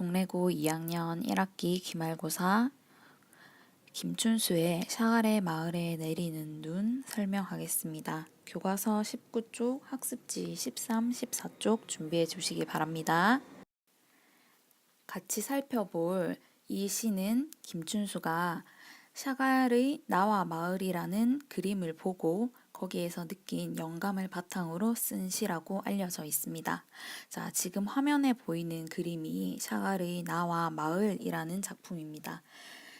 동래고 2학년 1학기 기말고사 김춘수의 샤갈의 마을에 내리는 눈 설명하겠습니다. 교과서 19쪽, 학습지 13, 14쪽 준비해 주시기 바랍니다. 같이 살펴볼 이 시는 김춘수가 샤갈의 나와 마을이라는 그림을 보고 거기에서 느낀 영감을 바탕으로 쓴 시라고 알려져 있습니다. 자, 지금 화면에 보이는 그림이 샤갈의 나와 마을이라는 작품입니다.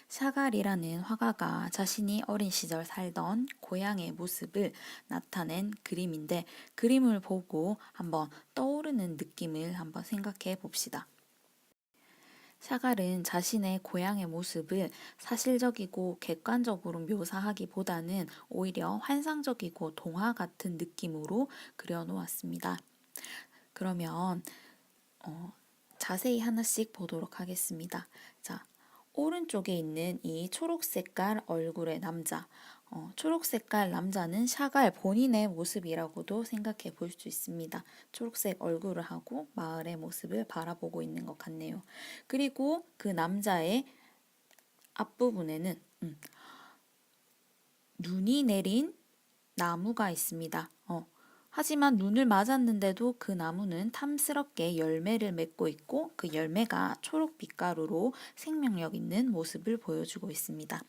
샤갈이라는 화가가 자신이 어린 시절 살던 고향의 모습을 나타낸 그림인데 그림을 보고 한번 떠오르는 느낌을 한번 생각해 봅시다. 샤갈은 자신의 고향의 모습을 사실적이고 객관적으로 묘사하기보다는 오히려 환상적이고 동화 같은 느낌으로 그려놓았습니다. 그러면 어, 자세히 하나씩 보도록 하겠습니다. 자, 오른쪽에 있는 이 초록 색깔 얼굴의 남자. 어, 초록 색깔 남자는 샤갈 본인의 모습이라고도 생각해 볼 수 있습니다. 초록색 얼굴을 하고 마을의 모습을 바라보고 있는 것 같네요. 그리고 그 남자의 앞부분에는 음, 눈이 내린 나무가 있습니다. 어, 하지만 눈을 맞았는데도 그 나무는 탐스럽게 열매를 맺고 있고 그 열매가 초록 빛가루로 생명력 있는 모습을 보여주고 있습니다.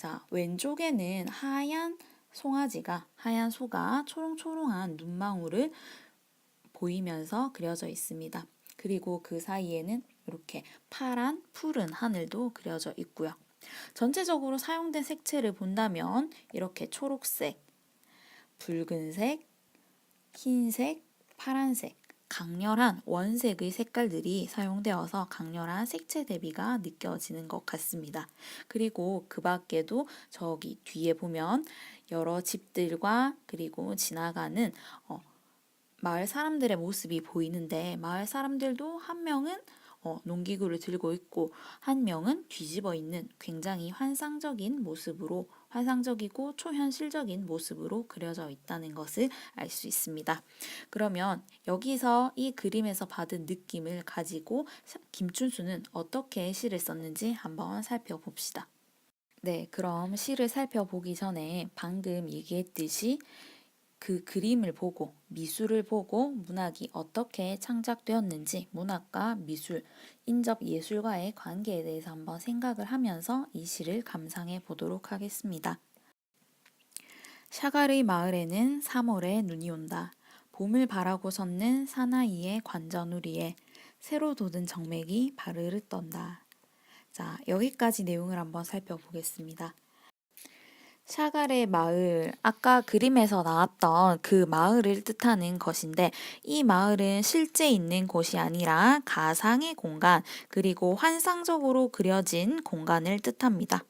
자, 왼쪽에는 하얀 송아지가 하얀 소가 초롱초롱한 눈망울을 보이면서 그려져 있습니다. 그리고 그 사이에는 이렇게 파란 푸른 하늘도 그려져 있고요. 전체적으로 사용된 색채를 본다면 이렇게 초록색, 붉은색, 흰색, 파란색, 강렬한 원색의 색깔들이 사용되어서 강렬한 색채 대비가 느껴지는 것 같습니다. 그리고 그 밖에도 저기 뒤에 보면 여러 집들과 그리고 지나가는 어, 마을 사람들의 모습이 보이는데 마을 사람들도 한 명은 어, 농기구를 들고 있고 한 명은 뒤집어 있는 굉장히 환상적인 모습으로 환상적이고 초현실적인 모습으로 그려져 있다는 것을 알 수 있습니다. 그러면 여기서 이 그림에서 받은 느낌을 가지고 김춘수는 어떻게 시를 썼는지 한번 살펴봅시다. 네, 그럼 시를 살펴보기 전에 방금 얘기했듯이 그 그림을 보고 미술을 보고 문학이 어떻게 창작되었는지 문학과 미술, 인접 예술과의 관계에 대해서 한번 생각을 하면서 이 시를 감상해 보도록 하겠습니다. 샤갈의 마을에는 3월에 눈이 온다. 봄을 바라고 섰는 사나이의 관자놀이에 새로 돋은 정맥이 바르르 떤다. 자, 여기까지 내용을 한번 살펴보겠습니다. 샤갈의 마을, 아까 그림에서 나왔던 그 마을을 뜻하는 것인데, 이 마을은 실제 있는 곳이 아니라 가상의 공간, 그리고 환상적으로 그려진 공간을 뜻합니다.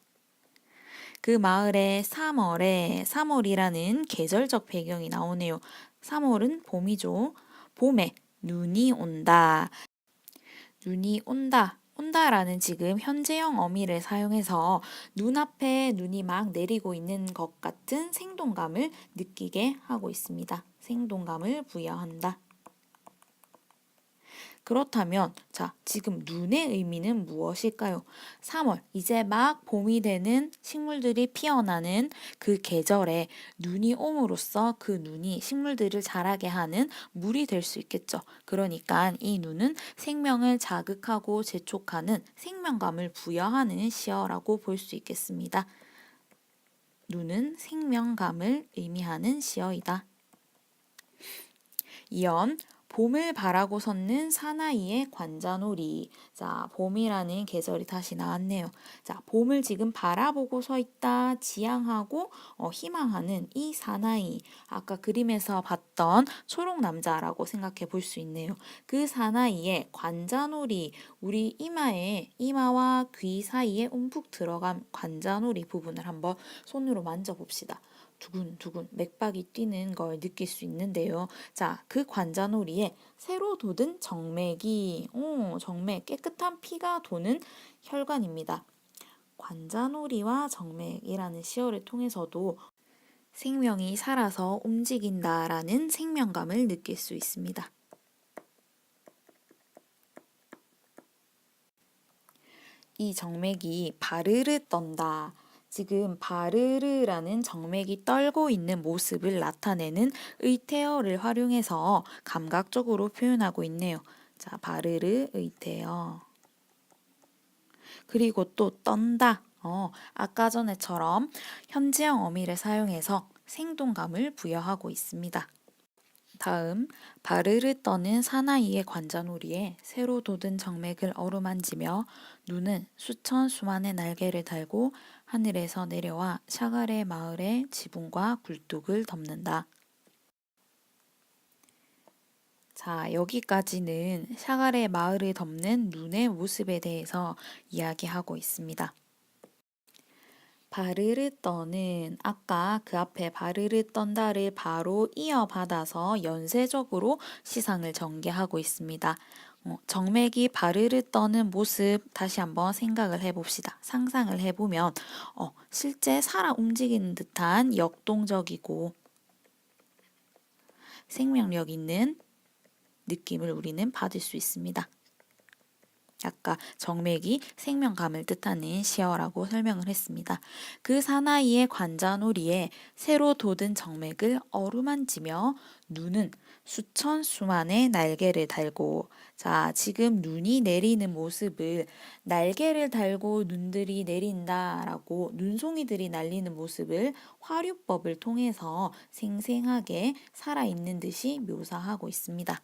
그 마을의 3월에 3월이라는 계절적 배경이 나오네요. 3월은 봄이죠. 봄에 눈이 온다. 눈이 온다. 온다라는 지금 현재형 어미를 사용해서 눈앞에 눈이 막 내리고 있는 것 같은 생동감을 느끼게 하고 있습니다. 생동감을 부여한다. 그렇다면 자, 지금 눈의 의미는 무엇일까요? 3월 이제 막 봄이 되는 식물들이 피어나는 그 계절에 눈이 옴으로써 그 눈이 식물들을 자라게 하는 물이 될 수 있겠죠. 그러니까 이 눈은 생명을 자극하고 재촉하는 생명감을 부여하는 시어라고 볼 수 있겠습니다. 눈은 생명감을 의미하는 시어이다. 이연 봄을 바라고 섰는 사나이의 관자놀이. 자, 봄이라는 계절이 다시 나왔네요. 자, 봄을 지금 바라보고 서 있다, 지향하고 어, 희망하는 이 사나이. 아까 그림에서 봤던 초록 남자라고 생각해 볼 수 있네요. 그 사나이의 관자놀이, 우리 이마에, 이마와 귀 사이에 움푹 들어간 관자놀이 부분을 한번 손으로 만져봅시다. 두근두근 맥박이 뛰는 걸 느낄 수 있는데요. 자, 그 관자놀이에 새로 돋은 정맥이, 오, 정맥, 깨끗한 피가 도는 혈관입니다. 관자놀이와 정맥이라는 시어를 통해서도 생명이 살아서 움직인다라는 생명감을 느낄 수 있습니다. 이 정맥이 바르르 떤다. 지금 바르르라는 정맥이 떨고 있는 모습을 나타내는 의태어를 활용해서 감각적으로 표현하고 있네요. 자, 바르르 의태어. 그리고 또 떤다. 어, 아까 전에처럼 현재형 어미를 사용해서 생동감을 부여하고 있습니다. 다음, 바르르 떠는 사나이의 관자놀이에 새로 돋은 정맥을 어루만지며 눈은 수천 수만의 날개를 달고 하늘에서 내려와 샤갈의 마을의 지붕과 굴뚝을 덮는다. 자, 여기까지는 샤갈의 마을을 덮는 눈의 모습에 대해서 이야기하고 있습니다. 바르르 떠는 아까 그 앞에 바르르 떤다를 바로 이어받아서 연쇄적으로 시상을 전개하고 있습니다. 어, 정맥이 바르르 떠는 모습 다시 한번 생각을 해봅시다. 상상을 해보면 어, 실제 살아 움직이는 듯한 역동적이고 생명력 있는 느낌을 우리는 받을 수 있습니다. 아까 정맥이 생명감을 뜻하는 시어라고 설명을 했습니다. 그 사나이의 관자놀이에 새로 돋은 정맥을 어루만지며 눈은 수천 수만의 날개를 달고 자 지금 눈이 내리는 모습을 날개를 달고 눈들이 내린다라고 눈송이들이 날리는 모습을 화류법을 통해서 생생하게 살아있는 듯이 묘사하고 있습니다.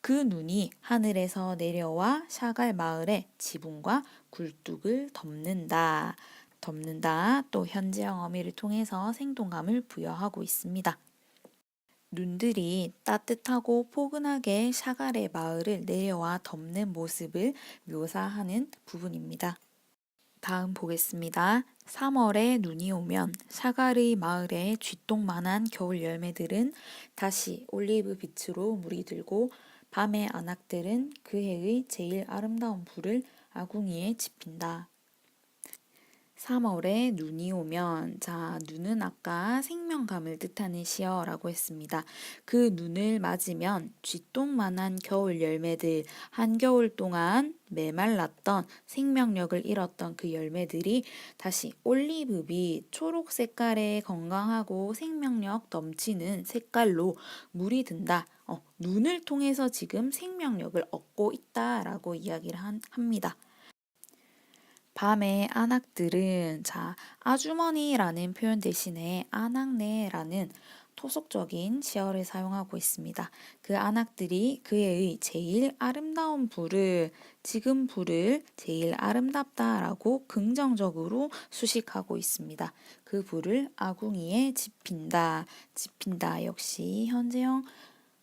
그 눈이 하늘에서 내려와 샤갈 마을의 지붕과 굴뚝을 덮는다. 덮는다. 또 현재형 어미를 통해서 생동감을 부여하고 있습니다. 눈들이 따뜻하고 포근하게 샤갈의 마을을 내려와 덮는 모습을 묘사하는 부분입니다. 다음 보겠습니다. 3월에 눈이 오면 샤갈의 마을의 쥐똥만한 겨울 열매들은 다시 올리브 빛으로 물이 들고 밤의 안악들은 그 해의 제일 아름다운 불을 아궁이에 지핀다. 3월에 눈이 오면 자 눈은 아까 생명감을 뜻하는 시어라고 했습니다. 그 눈을 맞으면 쥐똥만한 겨울 열매들 한겨울 동안 메말랐던 생명력을 잃었던 그 열매들이 다시 올리브빛 초록 색깔의 건강하고 생명력 넘치는 색깔로 물이 든다. 어, 눈을 통해서 지금 생명력을 얻고 있다라고 이야기를 한, 합니다. 밤의 안악들은 자 아주머니라는 표현 대신에 안악네라는 토속적인 시어를 사용하고 있습니다. 그 안악들이 그의 제일 아름다운 불을 지금 불을 제일 아름답다라고 긍정적으로 수식하고 있습니다. 그 불을 아궁이에 지핀다. 지핀다 역시 현재형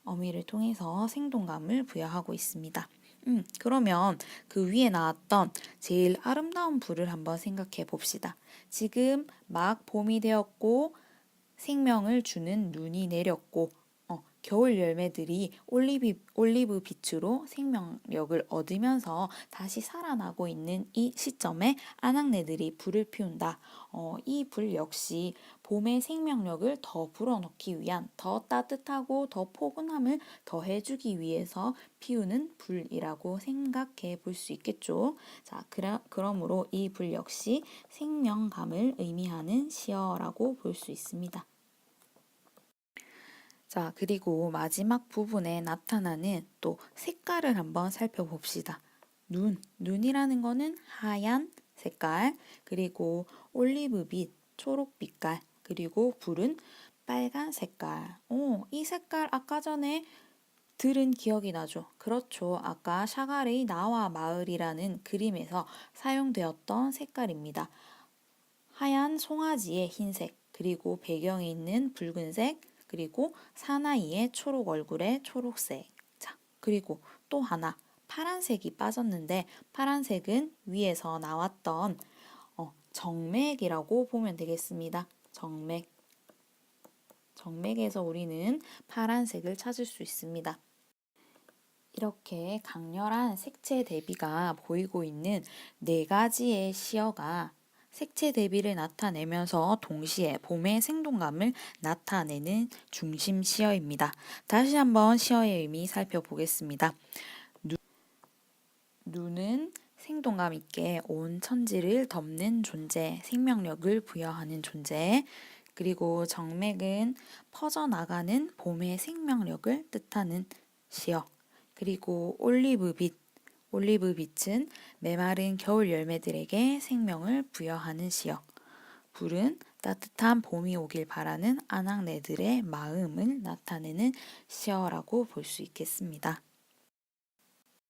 어미를 통해서 생동감을 부여하고 있습니다. 음, 그러면 그 위에 나왔던 제일 아름다운 불을 한번 생각해 봅시다. 지금 막 봄이 되었고 생명을 주는 눈이 내렸고 어, 겨울 열매들이 올리브, 올리브 빛으로 생명력을 얻으면서 다시 살아나고 있는 이 시점에 안악내들이 불을 피운다. 어, 이 불 역시 봄의 생명력을 더 불어넣기 위한 더 따뜻하고 더 포근함을 더해주기 위해서 피우는 불이라고 생각해 볼 수 있겠죠. 자, 그러, 그러므로 이 불 역시 생명감을 의미하는 시어라고 볼 수 있습니다. 자, 그리고 마지막 부분에 나타나는 또 색깔을 한번 살펴봅시다. 눈, 눈이라는 거는 하얀 색깔, 그리고 올리브빛, 초록빛깔, 그리고 불은 빨간 색깔. 오, 이 색깔 아까 전에 들은 기억이 나죠. 그렇죠. 아까 샤갈의 나와 마을이라는 그림에서 사용되었던 색깔입니다. 하얀 송아지의 흰색, 그리고 배경에 있는 붉은색, 그리고 사나이의 초록 얼굴에 초록색. 자, 그리고 또 하나. 파란색이 빠졌는데 파란색은 위에서 나왔던 어, 정맥이라고 보면 되겠습니다. 정맥. 정맥에서 우리는 파란색을 찾을 수 있습니다. 이렇게 강렬한 색채 대비가 보이고 있는 네 가지의 시어가 색채 대비를 나타내면서 동시에 봄의 생동감을 나타내는 중심 시어입니다. 다시 한번 시어의 의미 살펴보겠습니다. 눈, 눈은 생동 생동감 있게 온 천지를 덮는 존재, 생명력을 부여하는 존재. 그리고 정맥은 퍼져나가는 봄의 생명력을 뜻하는 시여. 그리고 올리브빛, 올리브 빛은 메마른 겨울 열매들에게 생명을 부여하는 시여. 불은 따뜻한 봄이 오길 바라는 아낙네들의 마음을 나타내는 시어라고 볼 수 있겠습니다.